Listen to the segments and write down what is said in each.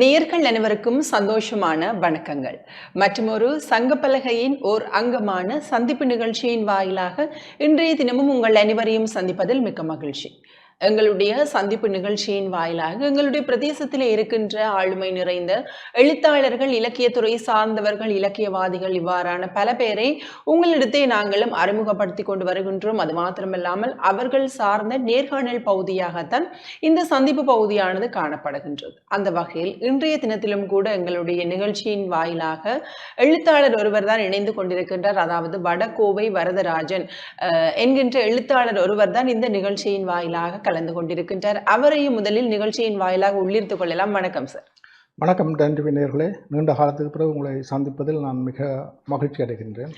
நேர்கள் அனைவருக்கும் சந்தோஷமான வணக்கங்கள். மற்றுமொரு சங்கப்பலகையின் ஓர் அங்கமான சந்திப்பு நிகழ்ச்சியின் வாயிலாக இன்றைய தினமும் உங்கள் அனைவரையும் சந்திப்பதில் மிக்க மகிழ்ச்சி. எங்களுடைய சந்திப்பு நிகழ்ச்சியின் வாயிலாக எங்களுடைய பிரதேசத்தில் இருக்கின்ற ஆளுமை நிறைந்த எழுத்தாளர்கள் இலக்கியத்துறை சார்ந்தவர்கள் இலக்கியவாதிகள் இவ்வாறான பல பேரை உங்களிடத்தை நாங்களும் அறிமுகப்படுத்தி கொண்டு வருகின்றோம். அது மாத்திரமில்லாமல் அவர்கள் சார்ந்த நேர்காணல் பகுதியாகத்தான் இந்த சந்திப்பு பகுதியானது காணப்படுகின்றது. அந்த வகையில் இன்றைய தினத்திலும் கூட எங்களுடைய நிகழ்ச்சியின் வாயிலாக எழுத்தாளர் ஒருவர் தான் இணைந்து கொண்டிருக்கின்றார். அதாவது வடகோவை வரதராஜன் என்கின்ற எழுத்தாளர் ஒருவர் தான் இந்த நிகழ்ச்சியின் வாயிலாக கலந்து கொண்டிருக்கின்றார். அவரையும் முதலில் நிகழ்ச்சியின் வாயிலாக உள்ளிருத்துக் கொள்ளலாம். வணக்கம் சார் வணக்கம் டன்டிவி நேர்களே. நீண்ட காலத்துக்கு பிறகு உங்களை சந்திப்பதில் நான் மிக மகிழ்ச்சி அடைகின்றேன்.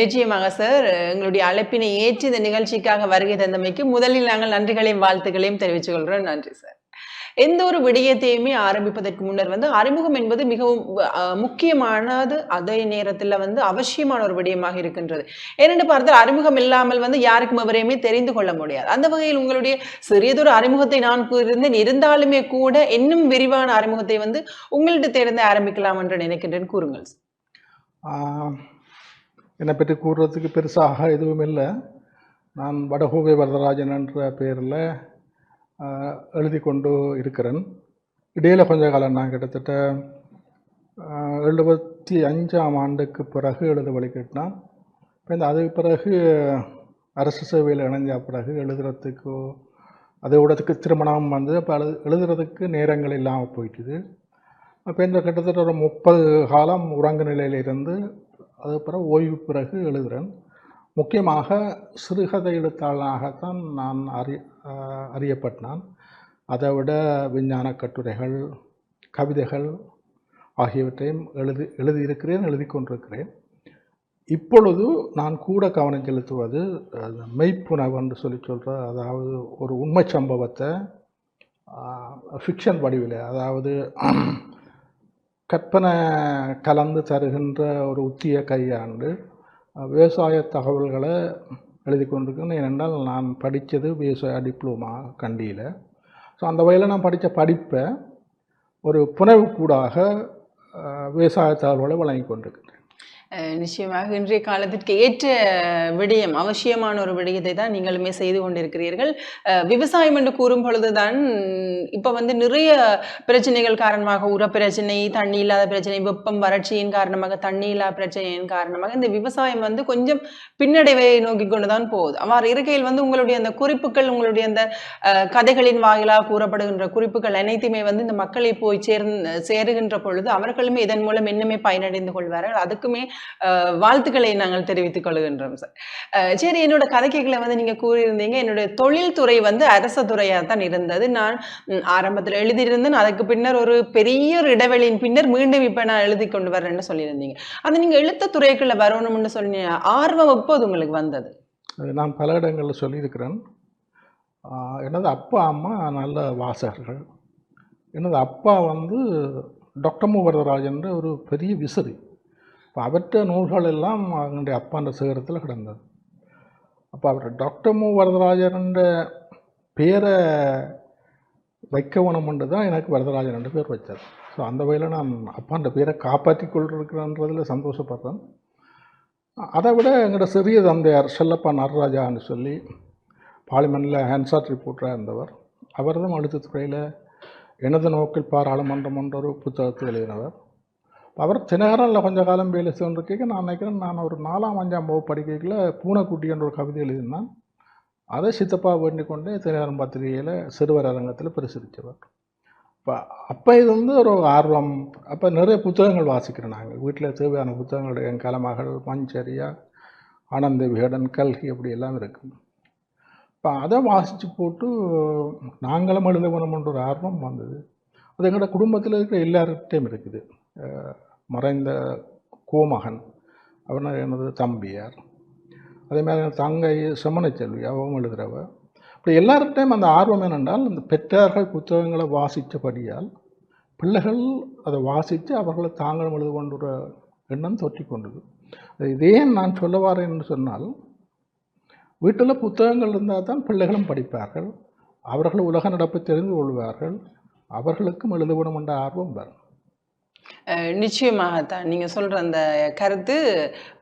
நிச்சயமாக சார் எங்களுடைய அழைப்பினை ஏற்று இந்த நிகழ்ச்சிக்காக வருகை தந்தமைக்கு முதலில் நாங்கள் நன்றிகளையும் வாழ்த்துக்களையும் தெரிவித்துக் கொள்கிறோம். நன்றி சார் எந்த ஒரு விடயத்தையுமே ஆரம்பிப்பதற்கு முன்னர் வந்து அறிமுகம் என்பது மிகவும் முக்கியமானது. அதே நேரத்தில் வந்து அவசியமான ஒரு விடயமாக இருக்கின்றது. ஏனென்று பார்த்தால் அறிமுகம் இல்லாமல் வந்து யாருக்கும் எவரையுமே தெரிந்து கொள்ள முடியாது. அந்த வகையில் உங்களுடைய சிறியதொரு அறிமுகத்தை நான் கூறியிருந்தேன். இருந்தாலுமே கூட இன்னும் விரிவான அறிமுகத்தை வந்து உங்கள்கிட்ட ஆரம்பிக்கலாம் என்று நினைக்கின்றேன். கூறுங்கள் என்னை பற்றி கூறுறதுக்கு பெருசாக எதுவும் இல்லை நான் வடகோவை வரதராஜன் என்ற பெயரில் எழுதி கொண்டு இருக்கிறேன். இடையில கொஞ்ச காலம் நான் கிட்டத்தட்ட எழுபத்தி அஞ்சாம் ஆண்டுக்கு பிறகு எழுத வழிகிட்டான் இப்போ இந்த அதுக்கு பிறகு அரசு சேவையில் இணைஞ்ச பிறகு எழுதுறதுக்கு விடத்துக்கு திருமணம் வந்து அப்போ எழு எழுதுறதுக்கு நேரங்கள் இல்லாமல் போயிட்டுது. அப்போ இந்த கிட்டத்தட்ட ஒரு முப்பது காலம் உறங்கு நிலையில் இருந்து அதுக்கப்புறம் ஓய்வு பிறகு எழுதுகிறேன் முக்கியமாக சிறுகதை எழுத்தாளனாகத்தான் நான் அறி அறியப்பட்டான். அதை விட விஞ்ஞான கட்டுரைகள் கவிதைகள் ஆகியவற்றையும் எழுதி எழுதியிருக்கிறேன் எழுதி கொண்டிருக்கிறேன். இப்பொழுது நான் கூட கவனம் செலுத்துவது அஹ், மெய்ப்புணர்வு என்று சொல்லி சொல்கிற அதாவது ஒரு உண்மை சம்பவத்தை ஃபிக்ஷன் வடிவில் அதாவது கற்பனை கலந்து தருகின்ற ஒரு உத்தியை கையாண்டு விவசாய தகவல்களை எழுதி கொண்டிருக்கேன் ஏனென்றால் நான் படித்தது விவசாய டிப்ளமா கண்டியில். ஸோ அந்த வகையில் நான் படித்த படிப்பை ஒரு புனைவுக்கூடாக விவசாய தகவல்களை வழங்கி கொண்டிருக்கிறேன் நிச்சயமாக இன்றைய காலத்திற்கு ஏற்ற விடயம் அவசியமான ஒரு விடயத்தை தான் நீங்களுமே செய்து கொண்டிருக்கிறீர்கள். விவசாயம் என்று கூறும் பொழுதுதான் இப்போ வந்து நிறைய பிரச்சனைகள் காரணமாக உர பிரச்சனை தண்ணி இல்லாத பிரச்சனை வெப்பம் வறட்சியின் காரணமாக தண்ணி இல்லாத பிரச்சனையின் காரணமாக இந்த விவசாயம் வந்து கொஞ்சம் பின்னடைவை நோக்கி கொண்டு தான் போகுது. அவ்வாறு இருக்கையில் வந்து உங்களுடைய அந்த குறிப்புகள் உங்களுடைய அந்த கதைகளின் வாயிலாக கூறப்படுகின்ற குறிப்புகள் அனைத்துமே வந்து இந்த மக்களை போய் சேர்ந்து சேருகின்ற பொழுது அவர்களுமே இதன் மூலம் இன்னுமே பயனடைந்து கொள்வார்கள். அதுக்குமே வாழ்த்துக்களை நாங்கள் தெரிவித்துக் கொள்கின்றோம் சார் சரி என்னோட கதைக்கைகளை வந்து நீங்க கூறியிருந்தீங்க. என்னுடைய தொழில்துறை வந்து அரச துறையாக தான் இருந்தது. நான் ஆரம்பத்தில் எழுதியிருந்தேன். அதுக்கு பின்னர் ஒரு பெரிய ஒரு இடைவெளியின் பின்னர் மீண்டும் இப்போ நான் எழுதி கொண்டு வரேன்னு சொல்லியிருந்தீங்க. அது நீங்க எழுத்த துறைக்குள்ள வரணும்னு சொன்னீங்க ஆர்வம் எப்போது உங்களுக்கு வந்தது? அது நான் பல இடங்களில் சொல்லியிருக்கிறேன். எனது அப்பா அம்மா நல்ல வாசகர்கள். எனது அப்பா வந்து டாக்டர் மு வரதராஜன்ற ஒரு பெரிய விசிறி இப்போ அவற்ற நூல்கள் எல்லாம் அவனுடைய அப்பான்ற சேகரத்தில் கிடந்தது. அப்போ அவர் டாக்டர் மு. வரதராஜன்ற பேரை வைக்க வேணுமென்று தான் எனக்கு வரதராஜன் ரெண்டு பேர் வச்சார் ஸோ அந்த வகையில் நான் அப்பான்ற பேரை காப்பாற்றி கொண்டிருக்கிறன்றதில் சந்தோஷப்படுறேன். அதை விட எங்களோட சிறிய தந்தையார் செல்லப்பா நடராஜான்னு சொல்லி பார்லிமெண்ட்டில் ஹேண்ட்சாட் ரிப்போர்ட்டராக இருந்தவர். அவர் தான் துறையில் எனது நோக்கில் பாராளுமன்றம் என்ற ஒரு புத்தகத்தை எழுதினவர். அவர் தினகரனில் கொஞ்ச காலம் வேலை சென்றிருக்க நான் நினைக்கிறேன் நான் ஒரு நாலாம் அஞ்சாம் வகுப்பு படிக்கையில் பூனைக்குட்டி என்ற ஒரு கவிதை எழுதினான் அதை சித்தப்பா வேண்டிக் கொண்டே தினகரன் பத்திரிகையில் சிறுவர் அரங்கத்தில் பிரசுரித்தவர். இப்போ அப்போ இது வந்து ஒரு ஆர்வம். அப்போ நிறைய புத்தகங்கள் வாசிக்கிறோம் நாங்கள் வீட்டில் தேவையான புத்தகங்கள் என் கலமகள் மஞ்சரியா ஆனந்த விகடன் கல்கி அப்படி எல்லாம் இருக்கும். இப்போ அதை வாசித்து போட்டு நாங்களும் எழுத வேணும்ன்ற ஒரு ஆர்வம் வந்தது. அது எங்களோட குடும்பத்தில் இருக்கிற எல்லார்கிட்டையும் இருக்குது. மறைந்த கோமகன். அவர் எனது தம்பியார். அதே மாதிரி தங்கை செம்மனச்செல்வி அவங்க எழுதுகிறவ இப்படி எல்லார்கிட்டையும் அந்த ஆர்வம் என்னென்றால் இந்த பெற்றார்கள் புத்தகங்களை வாசித்தபடியால் பிள்ளைகள் அதை வாசித்து அவர்களை தாங்களும் எழுது கொண்டுற எண்ணம் தொற்றி கொண்டது. இதே நான் சொல்ல வரேன் என்று சொன்னால் வீட்டில் புத்தகங்கள் இருந்தால் தான் பிள்ளைகளும் படிப்பார்கள். அவர்கள் உலக நடப்பை தெரிந்து கொள்வார்கள். அவர்களுக்கும் எழுத என்ற ஆர்வம் வரும். நிச்சயமாகத்தான். நீங்க சொல்ற அந்த கருத்து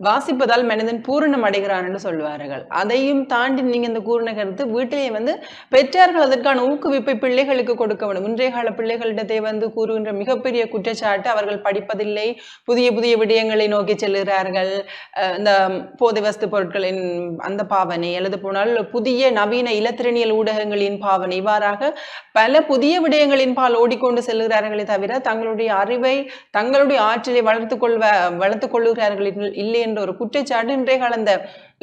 வாசிப்பதால் மனிதன் பூரணம் அடைகிறான்னு சொல்லுவார்கள் அதையும் தாண்டி நீங்க இந்த கூறின கருத்து வீட்டிலேயே வந்து பெற்றார்கள் அதற்கான ஊக்குவிப்பை பிள்ளைகளுக்கு கொடுக்க வேண்டும். இன்றைய கால பிள்ளைகளிடத்தை வந்து கூறுகின்ற மிகப்பெரிய குற்றச்சாட்டு அவர்கள் படிப்பதில்லை. புதிய புதிய விடயங்களை நோக்கி செல்கிறார்கள். அஹ், இந்த போதை வஸ்து பொருட்களின் அந்த பாவனை அல்லது போனால் புதிய நவீன இலத்திரனியல் ஊடகங்களின் பாவனை இவ்வாறாக பல புதிய விடயங்களின் பால் ஓடிக்கொண்டு செல்கிறார்களே தவிர தங்களுடைய அறிவை தங்களுடைய ஆற்றலை வளர்த்து கொள்வ வளர்த்து கொள்ளுகிறார்கள் இல்லை என்ற ஒரு குற்றச்சாட்டு இன்றைய கால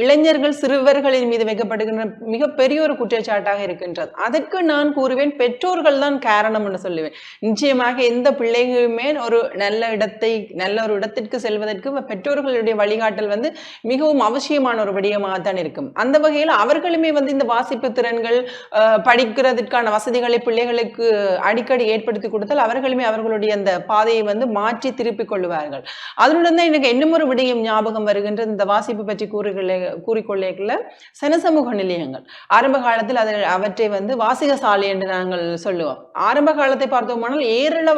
இளைஞர்கள் சிறுவர்களின் மீது வைக்கப்படுகின்ற மிகப்பெரிய ஒரு குற்றச்சாட்டாக இருக்கின்றது. அதற்கு நான் கூறுவேன் பெற்றோர்கள் தான் காரணம் என்று சொல்லுவேன். நிச்சயமாக எந்த பிள்ளைகளுமே ஒரு நல்ல இடத்தை நல்ல ஒரு இடத்திற்கு செல்வதற்கு பெற்றோர்களுடைய வழிகாட்டல் வந்து மிகவும் அவசியமான ஒரு விடயமாகத்தான் இருக்கும். அந்த வகையில் அவர்களுமே வந்து இந்த வாசிப்பு திறன்கள் படிக்கிறதுக்கான வசதிகளை பிள்ளைகளுக்கு அடிக்கடி ஏற்படுத்தி கொடுத்தால் அவர்களுமே அவர்களுடைய அந்த பாதையை வந்து மாற்றி திருப்பிக் கொள்வார்கள். அதனுடன் தான் எனக்கு இன்னும் ஒரு விடயம் ஞாபகம் வருகின்ற இந்த வாசிப்பு பற்றி கூறுகளை கூறிக்கொள்ளேக்குள்ள சனசமூக நிலையங்கள். ஆரம்ப காலத்தில் அது அவற்றை வந்து வாசிக சாலை என்று நாங்கள் சொல்லுவோம். ஆரம்ப காலத்தை பார்த்தோமானால் ஏராள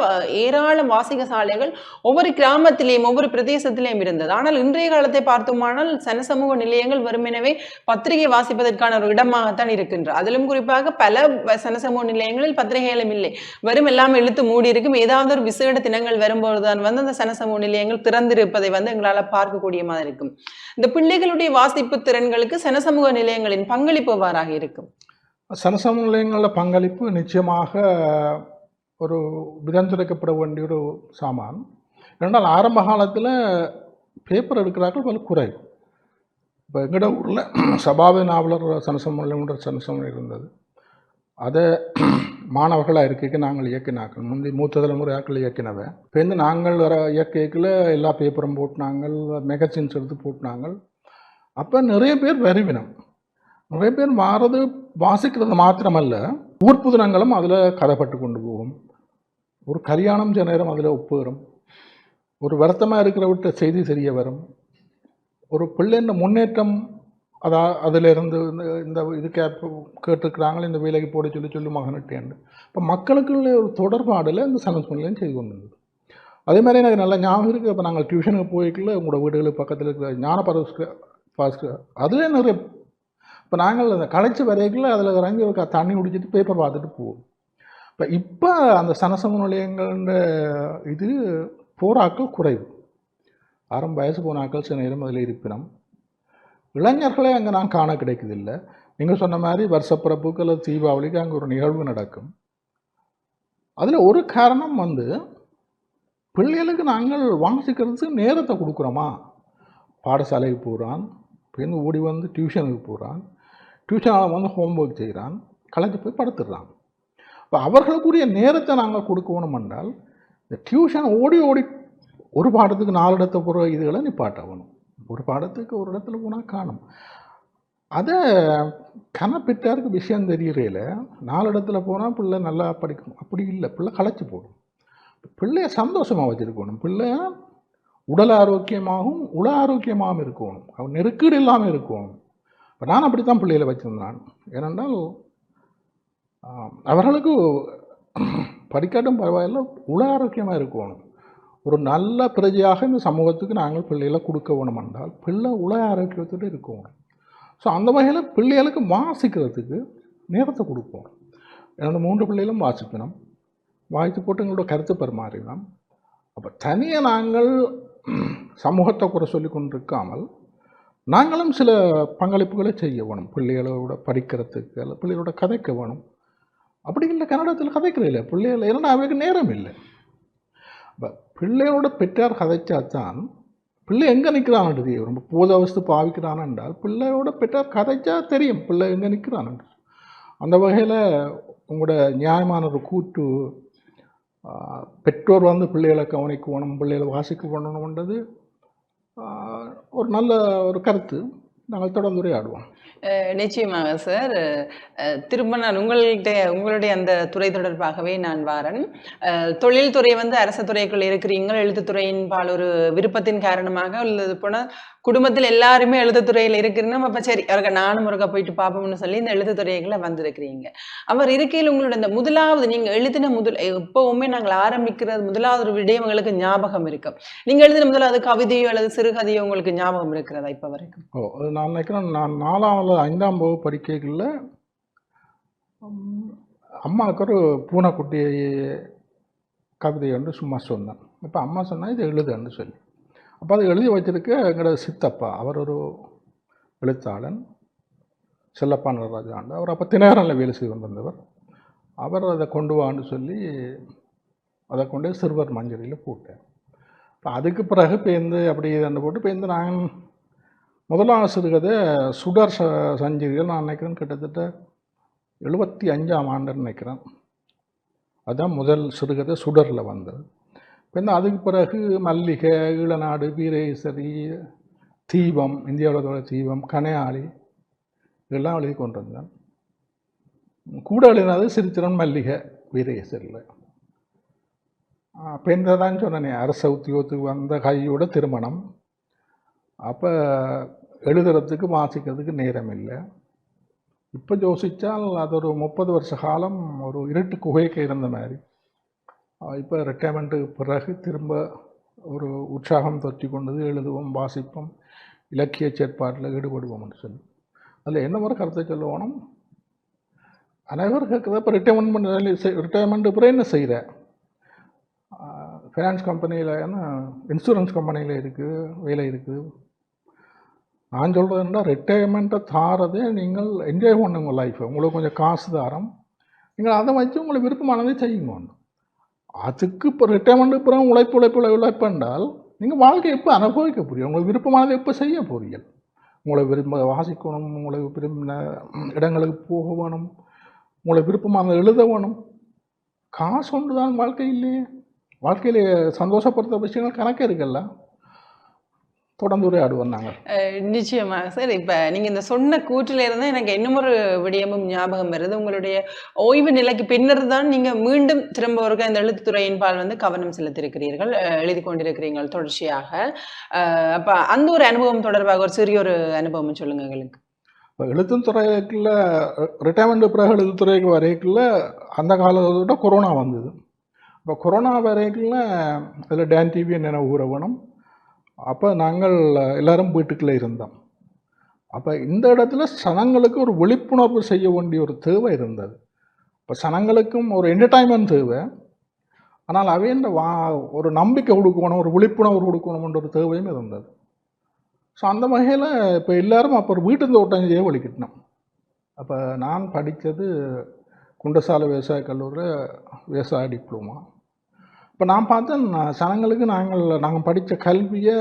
ஏராளம் வாசிக சாலைகள் ஒவ்வொரு கிராமத்திலேயும் ஒவ்வொரு பிரதேசத்திலேயும் இருந்தது. ஆனால் இன்றைய காலத்தை பார்த்தோமானால் சனசமூக நிலையங்கள் வெறுமெனவே பத்திரிகை வாசிப்பதற்கான ஒரு இடமாகத்தான் இருக்கின்றது அதிலும் குறிப்பாக பல சனசமூக நிலையங்களில் பத்திரிகைகளும் இல்லை. வெறும் எல்லாம் இழுத்து மூடி இருக்கும். ஏதாவது ஒரு விசேட தினங்கள் வரும்போதுதான் வந்து அந்த சனசமூக நிலையங்கள் திறந்திருப்பதை வந்து எங்களால் பார்க்கக்கூடிய மாதிரி இருக்கும். இந்த பிள்ளைகளுடைய வாசிப்பு திறன்களுக்கு சனசமூக நிலையங்களின் பங்களிப்பு வாராக இருக்கும்? சனசம நிலையங்களில் பங்களிப்பு நிச்சயமாக ஒரு விதந்துரைக்கப்பட வேண்டிய ஒரு சாமான். ரெண்டால் ஆரம்ப காலத்தில் பேப்பர் எடுக்கிறார்கள் பல குறைவு. இப்போ எங்கட ஊரில் சபாவை நாவலர் சனசமூகன்ற நிலையம்ன்ற இருந்தது. அதை மாணவர்களாக இருக்கைக்கு நாங்கள் இயக்கினாக்கள் முந்தி மூத்த தலைமுறையாக்கள் இயக்கினவை. இப்போ வந்து நாங்கள் வர இயற்கைக்குள்ள எல்லா பேப்பரும் போட்டினாங்கள் மேகசின்ஸ் எடுத்து போட்டினாங்கள் அப்போ நிறைய பேர் வருவினம் நிறைய பேர் மாறது வாசிக்கிறது மாத்திரமல்ல ஊர்ப்புதினங்களும் அதில் கதைப்பட்டு கொண்டு போகும். ஒரு கல்யாணம் சில நேரம் அதில் ஒப்புகிறோம் ஒரு வருத்தமாக இருக்கிற விட்ட செய்தி தெரிய வரும். ஒரு பிள்ளைன்ற முன்னேற்றம் அதா அதிலிருந்து இந்த இந்த இது கேப் கேட்டுருக்குறாங்களே இந்த வேலைக்கு போட சொல்லி சொல்லி மகனிட்டேன்னு. இப்போ மக்களுக்குள்ள ஒரு தொடர்பாடில் இந்த சனஸ்மன்லையும் செய்து கொண்டு அதே மாதிரி எனக்கு நல்லா ஞாபகம் இருக்குது இப்போ நாங்கள் டியூஷனுக்கு போய்க்கல உங்களோட வீடுகளுக்கு பக்கத்தில் இருக்கிற ஞான ஃபாஸ்ட்டு அதுவே நிறைய இப்போ நாங்கள் அந்த களைச்சி வரைக்குள்ள அதில் இறங்கி தண்ணி குடிச்சிட்டு பேப்பர் பார்த்துட்டு போவோம். இப்போ இப்போ அந்த சனசம நிலையங்கள்ன்ற இது போராக்கள் குறைவு. ஆரம்ப வயசு போனாக்கள் சில நேரம் அதில் இருப்பினம். இளைஞர்களே அங்கே நான் காண கிடைக்குதில்லை. நீங்கள் சொன்ன மாதிரி வருஷப்பிறப்புக்கு அல்லது தீபாவளிக்கு அங்கே ஒரு நிகழ்வு நடக்கும். அதில் ஒரு காரணம் வந்து பிள்ளைகளுக்கு நாங்கள் வாசிக்கிறதுக்கு நேரத்தை கொடுக்குறோமா? பாடசாலைக்கு போகிறான் பின் ஓடி வந்து டியூஷனுக்கு போகிறான் டியூஷனில் வந்து ஹோம்ஒர்க் செய்கிறான் கலைஞ்சு போய் படுத்துடுறான் இப்போ அவர்களுக்குரிய நேரத்தை நாங்கள் கொடுக்கணும் என்றால் இந்த டியூஷன் ஓடி ஓடி ஒரு பாடத்துக்கு நாலு இடத்த போகிற இதுகளை நிப்பாட்டணும் ஒரு பாடத்துக்கு ஒரு இடத்துல போனால் காணும். அதை கணப்பிட்டாருக்கு விஷயம் தெரியறையில நாலு இடத்துல போனால் பிள்ளை நல்லா படிக்கும் அப்படி இல்லை. பிள்ளை களைச்சி போடும். பிள்ளைய சந்தோஷமாக வச்சுருக்கணும். பிள்ளை உடல் ஆரோக்கியமாகவும் உள ஆரோக்கியமாகவும் இருக்கணும். அவன் நெருக்கடி இல்லாமல் இருக்கணும். இப்போ நான் அப்படி தான் பிள்ளைகளை வச்சுருந்தான். ஏனென்றால் அவர்களுக்கு படிக்காட்டும் பரவாயில்ல உள ஆரோக்கியமாக இருக்கணும். ஒரு நல்ல பிரஜையாக இந்த சமூகத்துக்கு நாங்கள் பிள்ளைகளை கொடுக்க வேணும் என்றால் பிள்ளை உள ஆரோக்கியத்தோடு இருக்கணும். ஸோ அந்த வகையில் பிள்ளைகளுக்கு வாசிக்கிறதுக்கு நேரத்தை கொடுப்போம். என்னோட மூன்று பிள்ளைகளும் வாசிக்கணும். வாய்த்து போட்டு எங்களோட கருத்து பரிமாறினோம் அப்போ தனியாக நாங்கள் சமூகத்தை குறை சொல்லி கொண்டிருக்காமல் நாங்களும் சில பங்களிப்புகளை செய்ய வேணும். பிள்ளைகளோட படிக்கிறதுக்கு அல்ல பிள்ளைகளோட கதைக்க வேணும். அப்படி இல்லை கன்னடத்தில் கதைக்கிற இல்லை. பிள்ளைகள் ஏன்னா அவருக்கு நேரம் இல்லை. இப்போ பிள்ளையோட பெற்றார் கதைச்சா தான் பிள்ளை எங்கே நிற்கிறான்னு ரொம்ப போதவஸ்து பாவிக்கிறான் என்றால் பிள்ளையோட பெற்றார் கதைச்சா தெரியும். பிள்ளை எங்கே நிற்கிறான் அந்த வகையில் உங்களோட நியாயமான ஒரு கூட்டு பெற்றோர் வந்து பிள்ளைகளை கவனிக்கணும் பிள்ளைகளை வாசிக்க பண்ணணுன்றது ஒரு நல்ல ஒரு கருத்து. நாங்கள் தொடர்ந்து உரையாடுவோம் நிச்சயமாக சார். திரும்ப நான் உங்கள்கிட்ட உங்களுடைய அந்த துறை தொடர்பாகவே நான் வாரன். தொழில்துறை வந்து அரசு துறைக்குள் இருக்கிறீங்க எழுத்துத்துறையின் பால் ஒரு விருப்பத்தின் காரணமாக உள்ளது போன குடும்பத்தில் எல்லாருமே எழுத்துத்துறையில் இருக்கிறோம் அப்ப சரி அவருக்கு நானும் ஒருக்கா போயிட்டு பார்ப்போம்னு சொல்லி இந்த எழுத்துத்துறைகளை வந்திருக்கிறீங்க. அவர் இருக்கையில் உங்களோட இந்த முதலாவது நீங்க எழுதின முதல் எப்பவுமே நாங்கள் ஆரம்பிக்கிறது முதலாவது ஒரு விடயம் உங்களுக்கு ஞாபகம் இருக்கும். நீங்க எழுதின முதலாவது கவிதையோ அல்லது சிறுகதையோ உங்களுக்கு ஞாபகம் இருக்கிறதா இப்ப வரைக்கும்? நான் நினைக்கிறேன் நான் நாலாவது ஐந்தாம் வகுப்பு படிக்கைகளில் அம்மாவுக்கு ஒரு பூனைக்குட்டி கவிதை வந்து சும்மா சொன்னேன். இப்போ அம்மா சொன்னால் இது எழுதுன்னு சொல்லி. அப்போ அதை எழுதி வச்சிருக்க எங்களோட சித்தப்பா அவர் ஒரு எழுத்தாளன் செல்லப்பா நடராஜாண்டு அவர் அப்போ தினகரனில் வேலை செய்து வந்திருந்தவர் அவர் அதை கொண்டு வான்னு சொல்லி அதை கொண்டு போய் சிறுவர் மஞ்சரியில் போட்டேன். இப்போ அதுக்கு பிறகு பேருந்து அப்படி இதை போட்டு பேருந்து நான் முதலாம் சிறுகதை சுடர் ச சஞ்சிகள் நான் நினைக்கிறேன் கிட்டத்தட்ட எழுபத்தி அஞ்சாம் ஆண்டுன்னு நினைக்கிறேன். அதுதான் முதல் சிறுகதை சுடரில் வந்தது. பின்ன அதுக்கு பிறகு மல்லிகை ஈழநாடு வீரேஸ்வரி தீபம் இந்தியாவில் தீபம் கனையாளி இதெல்லாம் எழுதி கொண்டு வந்தேன் கூட எழுதினது சிரித்திரன் மல்லிகை வீரேஸ்வரியில் பெண் தான் சொன்னேனே அரச உத்தியோகத்துக்கு வந்த கையோட திருமணம். அப்போ எழுதுறதுக்கு வாசிக்கிறதுக்கு நேரம் இல்லை இப்போ யோசித்தால் அது ஒரு முப்பது வருஷ காலம் ஒரு இருட்டு குகைக்கு இருந்த மாதிரி. இப்போ ரிட்டையர்மெண்ட்டுக்கு பிறகு திரும்ப ஒரு உற்சாகம் தொற்றி கொண்டது எழுதுவோம் வாசிப்போம் இலக்கிய செயற்பாட்டில் ஈடுபடுவோம்னு சொல்லி. அதில் என்ன ஒரு கருத்தை சொல்லுவோம்? அனைவரும் கேட்குறது இப்போ ரிட்டையர்மெண்ட் பண்ண ரிட்டையர்மெண்ட்டு பிறகு என்ன செய்கிற ஃபைனான்ஸ் கம்பெனியில் ஏன்னா இன்சூரன்ஸ் கம்பெனியில் இருக்குது வேலை இருக்குது நான் சொல்கிறதுனா ரிட்டையர்மெண்ட்டை தாரதே நீங்கள் என்ஜாய் பண்ணுங்க லைஃப்பை உங்களுக்கு கொஞ்சம் காசு தாரம். நீங்கள் அதை வச்சு உங்களுக்கு விருப்பமானதை செய்யுங்க அதுக்கு இப்போ ரிட்டையர்மெண்ட்டு அப்புறம் உழைப்பு உழைப்பு உழைப்பு என்றால் நீங்கள் வாழ்க்கையை எப்போ அனுபவிக்க புரியும் உங்களுக்கு விருப்பமானதை எப்போ செய்ய போறீங்க உங்களை விரும்ப வாசிக்கணும் உங்களை விரும்பின இடங்களுக்கு போக வேணும் உங்களை விருப்பமானதை எழுத வேணும். காசு ஒன்று தான் வாழ்க்கை இல்லையே. வாழ்க்கையில் சந்தோஷப்படுத்த விஷயங்கள் கணக்கு இருக்குல்ல. தொடர்ந்து உரையாடுவோம் நாங்கள் நிச்சயமாக சார் இப்ப நீங்க இந்த சொன்ன கூற்றில இருந்து எனக்கு இன்னுமொரு விடயமும் ஞாபகம் வருது. உங்களுடைய ஓய்வு நிலைக்கு பின்னர் தான் நீங்க மீண்டும் திரும்ப ஒருக்க இந்த எழுத்துத்துறையின் பால் வந்து கவனம் செலுத்தியிருக்கிறீர்கள் எழுதி கொண்டிருக்கிறீர்கள் தொடர்ச்சியாக. அப்ப அந்த ஒரு அனுபவம் தொடர்பாக ஒரு சிறிய ஒரு அனுபவம் சொல்லுங்க எங்களுக்கு. இப்போ எழுத்துத்துறைக்குள்ள ரிட்டையர்மெண்ட் பிறகு எழுத்துத்துறைக்கு வரைக்குள்ள அந்த காலத்தோட கொரோனா வந்தது. இப்போ கொரோனா வரைக்குள்ள அதில் டேன் டிவி கூற வேணும் அப்போ நாங்கள் எல்லாரும் வீட்டுக்குள்ளே இருந்தோம். அப்போ இந்த இடத்துல சனங்களுக்கு ஒரு விழிப்புணர்வு செய்ய வேண்டிய ஒரு தேவை இருந்தது. இப்போ சனங்களுக்கும் ஒரு என்டர்டைன்மெண்ட் தேவை. ஆனால் அவை இந்த வா ஒரு நம்பிக்கை கொடுக்கணும் ஒரு விழிப்புணர்வு கொடுக்கணும்ன்ற ஒரு தேவையும் இருந்தது. ஸோ அந்த வகையில் இப்போ எல்லாரும் அப்போ ஒரு வீட்டு தோட்டம் செய்ய வலிக்கிட்டோம் அப்போ நான் படித்தது குண்டசால விவசாய கல்லூரியில் விவசாய டிப்ளமா. இப்போ நான் பார்த்தேன் சனங்களுக்கு நாங்கள் நாங்கள் படித்த கல்வியை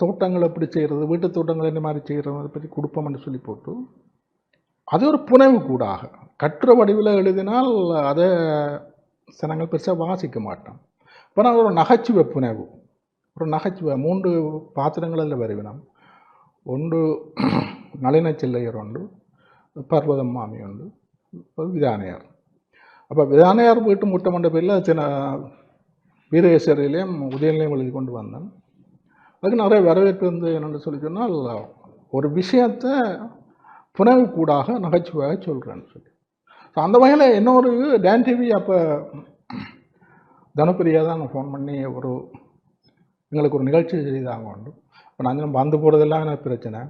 தோட்டங்கள் எப்படி செய்கிறது வீட்டு தோட்டங்கள் என்ன மாதிரி செய்கிறது அதை பற்றி கொடுப்போம்னு சொல்லி போட்டு அது ஒரு புனைவு கூடாக. கட்டுற வடிவில் எழுதினால் அதை சனங்கள் பெருசாக வாசிக்க மாட்டோம். இப்போ நான் ஒரு நகைச்சுவை புனைவு ஒரு நகைச்சுவை மூன்று பாத்திரங்களில் வருவினம். ஒன்று நளின செல்லையர் ஒன்று பர்வதம் மாமி ஒன்று விதானையார். அப்போ விதானையார் வீட்டு முட்டை மண்ட பேரில் சின்ன வீரேஸ்வரியிலையும் உதயநிலையும் எழுதி கொண்டு வந்தேன். அதுக்கு நிறைய வரவேற்பு வந்து என்னென்னு சொல்லி சொன்னால் ஒரு விஷயத்தை புனைவு கூடாக நகைச்சுவையாக சொல்கிறேன்னு சொல்லி. ஸோ அந்த வகையில் இன்னொரு டேன் டிவி அப்போ தனப்பிரியா தான் நான் ஃபோன் பண்ணி ஒரு எங்களுக்கு ஒரு நிகழ்ச்சி செய்தாங்க உண்டு இப்போ நான் வந்து போகிறதெல்லாம் எனக்கு பிரச்சனை?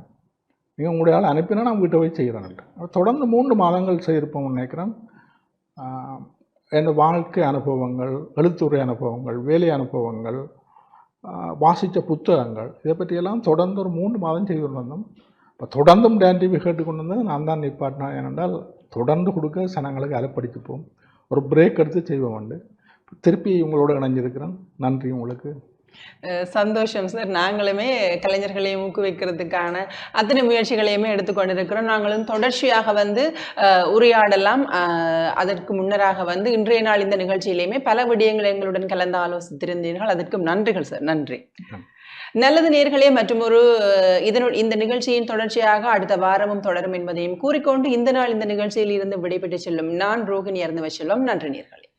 நீங்கள் உங்களுடைய ஆள் அனுப்பினா நான் வீட்டை போய் செய்கிறேன்ட்டு தொடர்ந்து மூன்று மாதங்கள் செய்திருப்போம்னு நினைக்கிறேன். என் வாழ்க்கை அனுபவங்கள் எழுத்துறை அனுபவங்கள் வேலை அனுபவங்கள் வாசித்த புத்தகங்கள் இதை பற்றியெல்லாம் தொடர்ந்து ஒரு மூன்று மாதம் செய்து கொண்டு வந்தோம் இப்போ தொடர்ந்தும் டேன் டிவி கேட்டுக்கொண்டு வந்து நான் தான் நிப்பாட்டினேன் ஏனென்றால் தொடர்ந்து கொடுக்க சனங்களுக்கு அலைப்படித்துப்போம் ஒரு பிரேக் எடுத்து செய்வோம் உண்டு. திருப்பி உங்களோட இணைஞ்சிருக்கிறேன். நன்றி உங்களுக்கு. சந்தோஷம் சார் நாங்களுமே கலைஞர்களையும் ஊக்குவிக்கிறதுக்கான அத்தனை முயற்சிகளையுமே எடுத்துக்கொண்டிருக்கிறோம் நாங்களும் தொடர்ச்சியாக வந்து உரையாடலாம். அதற்கு முன்னராக வந்து இன்றைய நாள் இந்த நிகழ்ச்சியிலையுமே பல விடயங்களை எங்களுடன் கலந்து ஆலோசித்திருந்தீர்கள். அதற்கும் நன்றிகள் சார் நன்றி. நல்லது நேர்களே மற்றும் ஒரு இதனு இந்த நிகழ்ச்சியின் தொடர்ச்சியாக அடுத்த வாரமும் தொடரும் என்பதையும் கூறிக்கொண்டு இந்த நாள் இந்த நிகழ்ச்சியில் இருந்து விடைபெற்று செல்லும் நான் ரோகிணி அறந்து செல்வம். நன்றி நேர்களே.